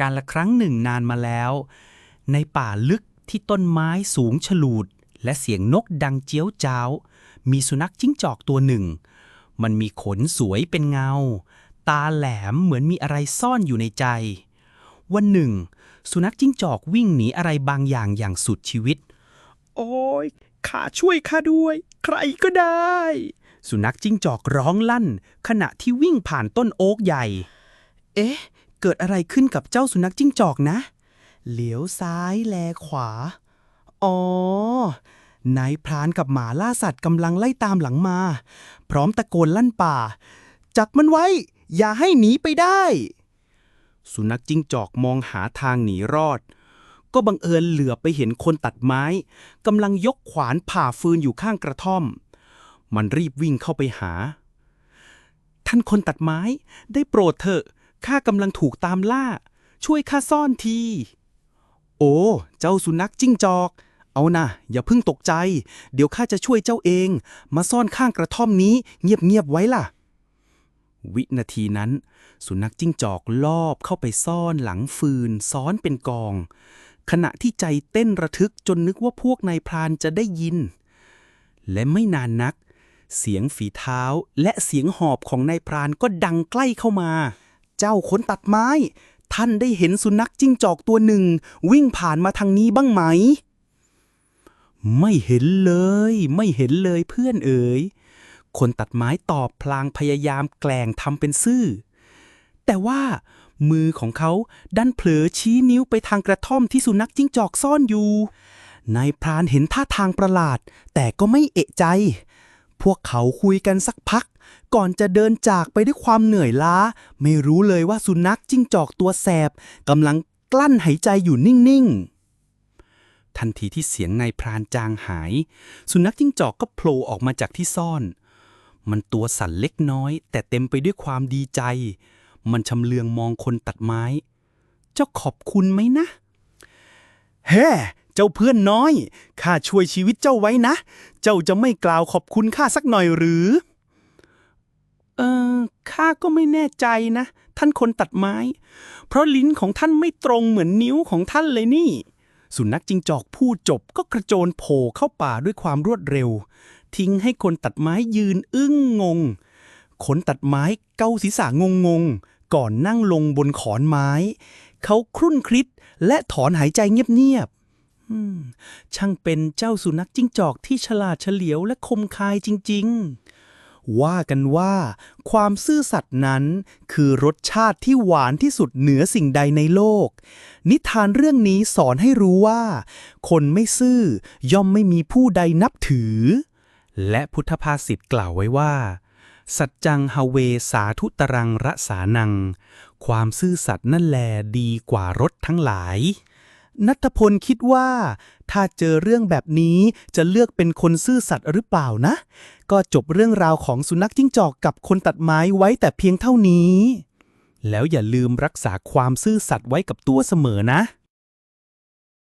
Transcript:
การละครั้งหนึ่งนานมาแล้ว ในป่าลึกที่ต้นไม้สูงฉลูด และเสียงนกดังเจียวจ้าว มีสุนัขจิ้งจอกตัวหนึ่ง มันมีขนสวยเป็นเงา ตาแหลมเหมือนมีอะไรซ่อนอยู่ในใจ วันหนึ่ง สุนัขจิ้งจอกวิ่งหนีอะไรบางอย่างอย่างสุดชีวิต โอ้ยข้าช่วยข้าด้วย ใครก็ได้ สุนัขจิ้งจอกร้องลั่น ขณะที่วิ่งผ่านต้นโอ๊กใหญ่ เอ๊ะ เกิดอะไรขึ้นกับเจ้าสุนัขจิ้งจอกนะ เหลียวซ้ายแลขวา อ๋อนายพรานกับหมาล่าสัตว์กำลังไล่ตามหลังมา พร้อมตะโกนลั่นป่า จับมันไว้ อย่าให้หนีไปได้ สุนัขจิ้งจอกมองหาทางหนีรอด ก็บังเอิญเหลือไปเห็นคนตัดไม้กำลังยกขวานผ่าฟืนอยู่ข้างกระท่อม มันรีบวิ่งเข้าไปหา ท่านคนตัดไม้ได้โปรดเถอะ ข้ากำลังถูกตามล่า ช่วยข้าซ่อนที โอ้ เจ้าสุนัขจิ้งจอก เอานะอย่าเพิ่งตกใจ เดี๋ยวข้าจะช่วยเจ้าเอง มาซ่อนข้างกระท่อมนี้ เงียบๆไว้ล่ะ วินาทีนั้น สุนัขจิ้งจอกลอบเข้าไปซ่อนหลังฟืนซ้อนเป็นกอง ขณะที่ใจเต้นระทึกจนนึกว่าพวกนายพรานจะได้ยิน และไม่นานนักเสียงฝีเท้าและเสียงหอบของนายพรานก็ดังใกล้เข้ามา เจ้าคนตัดไม้ ท่านได้เห็นสุนัขจิ้งจอกตัวหนึ่ง วิ่งผ่านมาทางนี้บ้างไหม ไม่เห็นเลย ไม่เห็นเลยเพื่อนเอ๋ยคนตัดไม้ตอบพลางพยายามแกล้งทำเป็นซื่อ แต่ว่ามือของเขาดันเผลอชี้นิ้วไปทางกระท่อมที่สุนัขจิ้งจอกซ่อนอยู่ นายพรานเห็นท่าทางประหลาด แต่ก็ไม่เอะใจ พวกเขาคุยกันสักพัก ก่อนจะเดินจากไปด้วยความเหนื่อยล้า ไม่รู้เลยว่าสุนัขจิ้งจอกตัวแสบกำลังกลั้นหายใจอยู่นิ่งๆ ทันทีที่เสียงนายพรานจางหาย สุนัขจิ้งจอกก็โผล่ออกมาจากที่ซ่อน มันตัวสั่นเล็กน้อย แต่เต็มไปด้วยความดีใจ มันชำเลืองมองคนตัดไม้ เจ้าขอบคุณไหมนะ เฮ้ เจ้าเพื่อนน้อย ข้าช่วยชีวิตเจ้าไว้นะ เจ้าจะไม่กล่าวขอบคุณข้าสักหน่อยหรือ เออข้าก็ไม่แน่ใจนะ ท่านคนตัดไม้ เพราะลิ้นของท่านไม่ตรงเหมือนนิ้วของท่านเลยนี่ สุนัขจิงจอกพูดจบก็กระโจนโผล่เข้าป่าด้วยความรวดเร็ว ทิ้งให้คนตัดไม้ยืนอึ้งงง คนตัดไม้เกาศีรษะงงงก่อนนั่งลงบนขอนไม้ เขาครุ่นคลิดและถอนหายใจเงียบ ช่างเป็นเจ้าสุนัขจิ้งจอกที่ฉลาดเฉลียวและคมคายจริง ๆ ว่ากันว่า ความซื่อสัตย์นั้น คือรสชาติที่หวานที่สุดเหนือสิ่งใดในโลก นิทานเรื่องนี้สอนให้รู้ว่า คนไม่ซื่อย่อมไม่มีผู้ใดนับถือ และพุทธภาษิตกล่าวไว้ว่า สัจจังฮเวสาธุตรังระสานัง ความซื่อสัตย์นั่นแลดีกว่ารถทั้งหลาย นัทพลคิดว่า ถ้าเจอเรื่องแบบนี้จะเลือกเป็นคนซื่อสัตย์หรือเปล่านะ ก็จบเรื่องราวของสุนัขจิ้งจอกกับคนตัดไม้ไว้แต่เพียงเท่านี้ แล้วอย่าลืมรักษาความซื่อสัตย์ไว้กับตัวเสมอนะ